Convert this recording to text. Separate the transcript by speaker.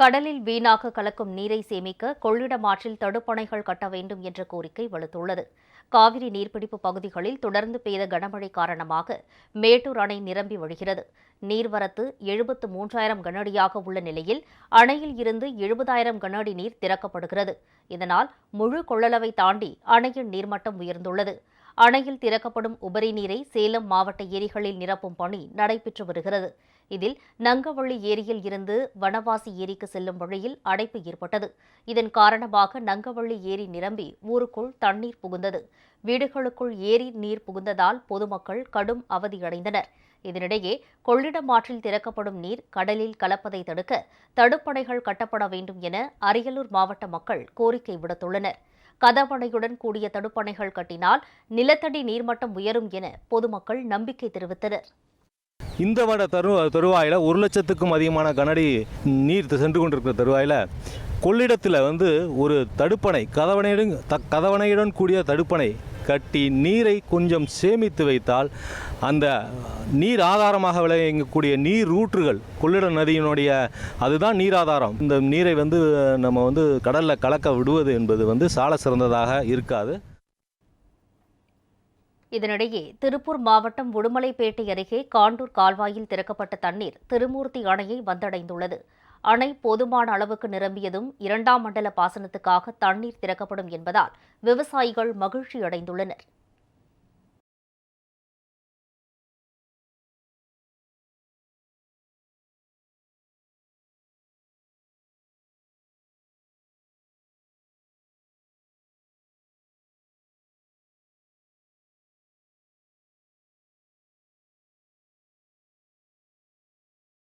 Speaker 1: கடலில் வீணாக கலக்கும் நீரை சேமிக்க கொள்ளிடம் ஆற்றில் தடுப்பணைகள் கட்ட வேண்டும் என்ற கோரிக்கை வலுத்துள்ளது. காவிரி நீர்பிடிப்பு பகுதிகளில் தொடர்ந்து பெய்த கனமழை காரணமாக மேட்டூர் அணை நிரம்பி வழிகிறது. நீர்வரத்து எழுபத்து மூன்றாயிரம் கனஅடியாக உள்ள நிலையில் அணையில் இருந்து எழுபதாயிரம் கனஅடி நீர் திறக்கப்படுகிறது. இதனால் முழு கொள்ளளவை தாண்டி அணையின் நீர்மட்டம் உயர்ந்துள்ளது. அணையில் திறக்கப்படும் உபரி நீரை சேலம் மாவட்ட ஏரிகளில் நிரப்பும் பணி நடைபெற்று வருகிறது. இதில் நங்கவள்ளி ஏரியில் இருந்து வனவாசி ஏரிக்கு செல்லும் வழியில் அடைப்பு ஏற்பட்டது. இதன் காரணமாக நங்கவள்ளி ஏரி நிரம்பி ஊருக்குள் தண்ணீர் புகுந்தது. வீடுகளுக்குள் ஏரி நீர் புகுந்ததால் பொதுமக்கள் கடும் அவதியடைந்தனர். இதனிடையே கொள்ளிடம் ஆற்றில் திறக்கப்படும் நீர் கடலில் கலப்பதை தடுக்க தடுப்பணைகள் கட்டப்பட வேண்டும் என அரியலூர் மாவட்ட மக்கள் கோரிக்கை விடுத்துள்ளனர். கதவணையுடன் கூடிய தடுப்பணைகள் கட்டினால் நிலத்தடி நீர்மட்டம் உயரும் என பொதுமக்கள் நம்பிக்கை தெரிவித்தனர்.
Speaker 2: இந்த வட தரு தருவாயில் ஒரு லட்சத்துக்கும் அதிகமான கனடி நீர் சென்று கொண்டிருக்கிற தருவாயில் கொள்ளிடத்தில் வந்து ஒரு தடுப்பணை கதவணையுடன் த கதவணையுடன் கூடிய தடுப்பணை கட்டி நீரை கொஞ்சம் சேமித்து வைத்தால் அந்த நீர் ஆதாரமாக விளையக்கூடிய நீர் ஊற்றுகள் கொள்ளிட நதியினுடைய அதுதான் நீர் ஆதாரம். இந்த நீரை வந்து நம்ம வந்து கடலில் கலக்க விடுவது என்பது வந்து சால சிறந்ததாக இருக்காது.
Speaker 1: இதனிடையே திருப்பூர் மாவட்டம் உடுமலைப்பேட்டை அருகே காண்டூர் கால்வாயில் திறக்கப்பட்ட தண்ணீர் திருமூர்த்தி அணையை வந்தடைந்துள்ளது. அணை போதுமான அளவுக்கு நிரம்பியதும் இரண்டாம் மண்டல பாசனத்துக்காக தண்ணீர் திறக்கப்படும் என்பதால் விவசாயிகள் மகிழ்ச்சி அடைந்துள்ளனர்